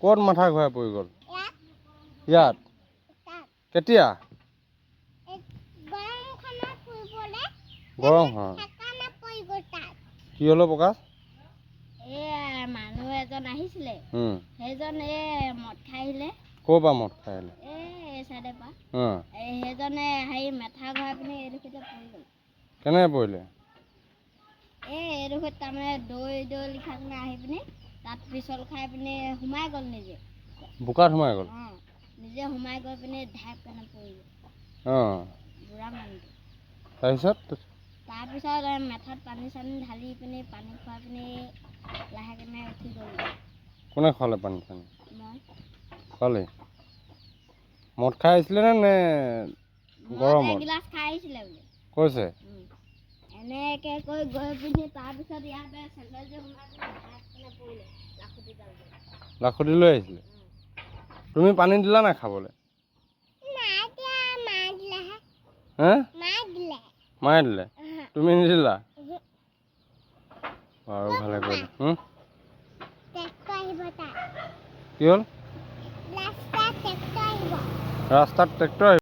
ক'ত মাথা ঘূৰাই পৰি গ'ল? ইয়াত। কেতিয়া? গৰম হয় কি হ'লে প্ৰকাশ মানুহ এজন আহিছিলে। সেইজন এই মদ খাই আহিলে ক'ৰ পৰা মদ খাই আহিলে সেইজনে হেৰি মেথা ঘূৰাই পিনি এইডোখৰতে পৰি গ'ল। কেনেকৈ পৰিলে? এই এইডোখৰত তাৰমানে দৈ দৈ লিখা কিনে আহি পিনি তাত পিছল খাই পিনি সোমাই গ'ল নিজে। বোকাত সোমাই গ'ল? অঁ নিজে সোমাই গৈ পিনি ঢাক কেনে পৰি গ'ল অঁ। বুঢ়া মানুহটো। তাৰপিছত? তাৰপিছত মেথাত পানী চানী ঢালি পিনি পানী খুৱাই পিনি লাহে কেনে উঠি গ'ল। কোনে খোৱালে পানী চানী? মই। খোৱালে? মদ খাই আহিছিলে নে গৰমত? এগিলাচ খাই আহিছিলে বোলে। কৈছে। এনেকে কৈ গৈ পিনি তাৰপিছত ইয়াতে চেণ্ডেলযোৰ সোমাই লৈ। লাখুটি লৈ আহিছিলে? তুমি পানী দিলা নাই খাবলৈ? মায়ে দিলে? তুমি নিদিলা? বাৰু ভালে কৰিলা। কি হ'ল? ৰাস্তাত ট্ৰেক্টৰ আহিব?